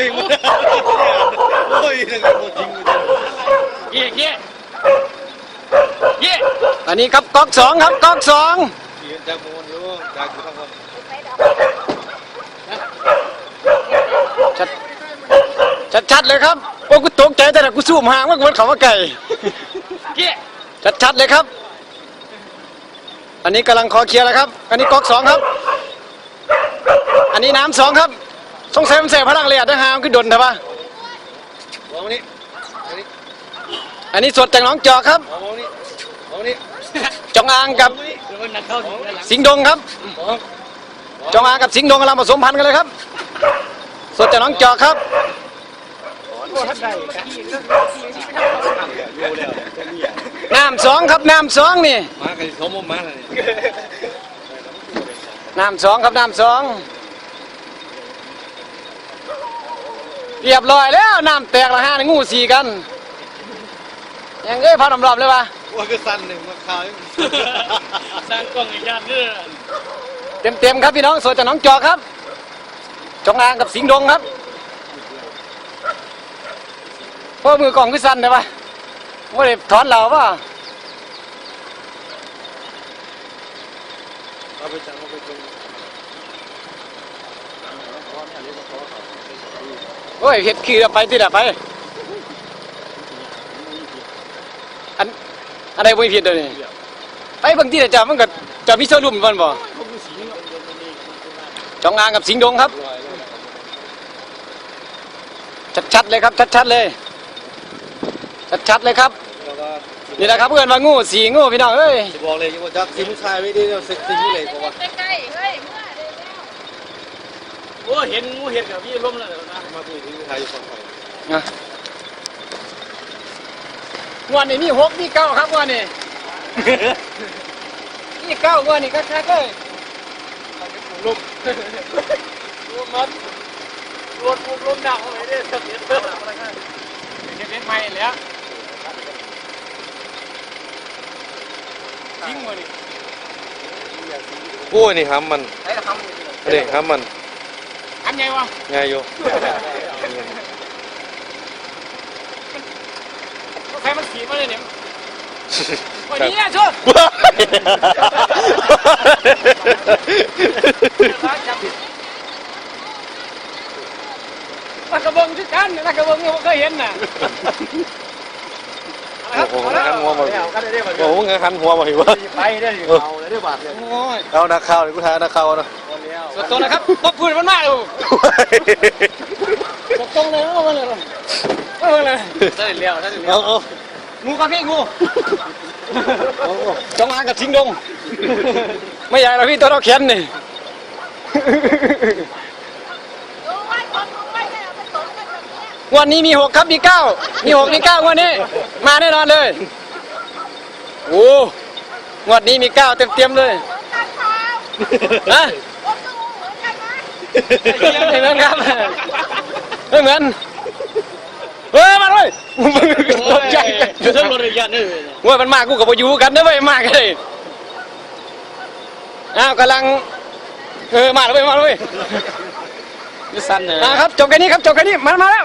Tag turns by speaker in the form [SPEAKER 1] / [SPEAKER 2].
[SPEAKER 1] ลิงมันโอ้ยนักเลงจริง
[SPEAKER 2] เย่เย่เย่
[SPEAKER 3] อันนี้ครับก๊อกสองครับก๊อกสอง
[SPEAKER 1] เขียนจากโมนอยู่จากอยู่ข้างบน
[SPEAKER 3] ชัดชัดชัดเลยครับโอ้กูตกใจแต่ละกูสู้ห่างมากกว่าเขาว่าไก่
[SPEAKER 2] เย่
[SPEAKER 3] ชัดชัดเลยครับ อันนี้กำลังคอเคลียร์แล้วครับ อันนี้ก๊อกสองครับ อันนี้น้ำสองครับ สงสัยมันเสียพลังเลยอะถ้าหามขึ้นดนใช่ปะ
[SPEAKER 1] วางมานี่อันนี้
[SPEAKER 3] อันนี้สดจากหน้องจอกครับ
[SPEAKER 1] วางมานี่วางมานี่
[SPEAKER 3] จองอางกับ
[SPEAKER 2] เดี๋ยวมันนักเข้าถึงด้านหลัง
[SPEAKER 3] สิงห์ดงครับ
[SPEAKER 1] วาง
[SPEAKER 3] จองอางกับสิงห์ดงกำลังผสมพันธุ์กันเลยครับ สดจากหน้องจอกครับ
[SPEAKER 1] อยู่แล้ว
[SPEAKER 3] น้ำสองครับน้ำสองนี่
[SPEAKER 1] มากันเขามุมมาเลย
[SPEAKER 3] น้ำสองครับน้ำสอง เรียบร้อยแล้วน้ำแตกละห้าในงูสีกัน ยังเอ้ยพาดำรอบเลยวะ
[SPEAKER 1] ว่าก็สั้นหนึ่งมาขาว
[SPEAKER 2] สร้างกล้องอีกด้านเด้อ
[SPEAKER 3] เต็มเต็มๆครับพี่น้องสดจากหน้องจอกครับจองอางกับสิงห์ดงครับพ่อมือกล่องขึ้นสั้นเลยวะว่าได้ถอนเหล่าป่ะ
[SPEAKER 1] เอาไปจังเอาไปจัง
[SPEAKER 3] โอ้ยเห็ดขี้ไปที่ไหนไป อันอะไรไม่ผิดเลยนี่ไปบางที่แต่จะมันก็จะมีโซลุ่มมันบ่จองอางกับสิงห์ดงครับ ชัดๆเลยครับ ชัดๆเลย ชัดๆเลยครับ
[SPEAKER 1] แล้วก็
[SPEAKER 3] นี่แหละครับเพื่อนว่างูสีงูพี่น้องเอ้ย
[SPEAKER 1] จะบอกเลยว่าจักทีมชายไม่ได้เราเซ็กซี่เลยเพราะว่า
[SPEAKER 4] ใกล้ๆเฮ้ยเมื่อเดี๋ยวแล้ว
[SPEAKER 2] โอ้เห็นงูเห็นกับพี่ล้มแล้วนะ
[SPEAKER 1] มาคุยทีมชายอยู่ฝั่งไทย
[SPEAKER 3] งวันนี้มีหกมีเก้าครับงวันนี้มีเก้างวันนี้ก็แค่เอ้ย
[SPEAKER 2] ล้มล้มมันรถล้มล้มดังเอาไว้ได้สักเดือนเท่าไหร่อะไรกันเก็บเงินใหม่แล้วทิ้งมาดิ
[SPEAKER 1] โอ้ยนี่ห้ำมัน
[SPEAKER 3] ไอ้ละค
[SPEAKER 1] นี่ห้ำมัน
[SPEAKER 2] อันไงวะ
[SPEAKER 1] ง่ายอยู่
[SPEAKER 2] ใครมันขี่มาเลยเนี่ยวันนี้ชนนักกระบงที่กันนักกระบงยังไม่เคยเห็นน่ะ
[SPEAKER 1] โอ้โหหันหัวมาโอ้โหหันหัวมาหิวะ
[SPEAKER 2] ไปได้ดิเอาเลยได้บาทเลยำ
[SPEAKER 3] โอ้ย
[SPEAKER 1] เอานักข่าวเลยกูทายนักข่าวนะ
[SPEAKER 3] สดตัวนะครับป๊บพื้นมันมากเลยสดตรงเลยเอามาเลยเอามาเลย
[SPEAKER 2] ได้เลี้ยวได้เลี้ยว
[SPEAKER 1] เอาเอา
[SPEAKER 3] งูครับพี่งูจงอางกับสิงห์ดง ไม่ใหญ่หรอกพี่ตัวเราแขนนี่
[SPEAKER 4] ดูไว้คนดูไว้เนี่ยมันสนกันแบบเนี้ย
[SPEAKER 3] วันนี้มีหกครับมีเก้ามีหกมีเก้างวันนี้ มาแน่นอนเลยโอ้งวดนี้มีเก้าเต็มเต็มๆเลย
[SPEAKER 4] เหมือนกันเปล่า
[SPEAKER 3] ฮะ ไม่เหมือนครับไม่เหมือนเฮ้ยมาเลยตกใจ
[SPEAKER 2] อยู่ทั้งรถระยะนี่
[SPEAKER 3] ว่ามันมากกูกับพยูกันนะเว้ยมากเลยอ้าวกำลังเออมาเลยมาเลย
[SPEAKER 2] สั้นเลย
[SPEAKER 3] อ่าครับจบแค่นี้ครับจบแค่นี้มามาแล้ว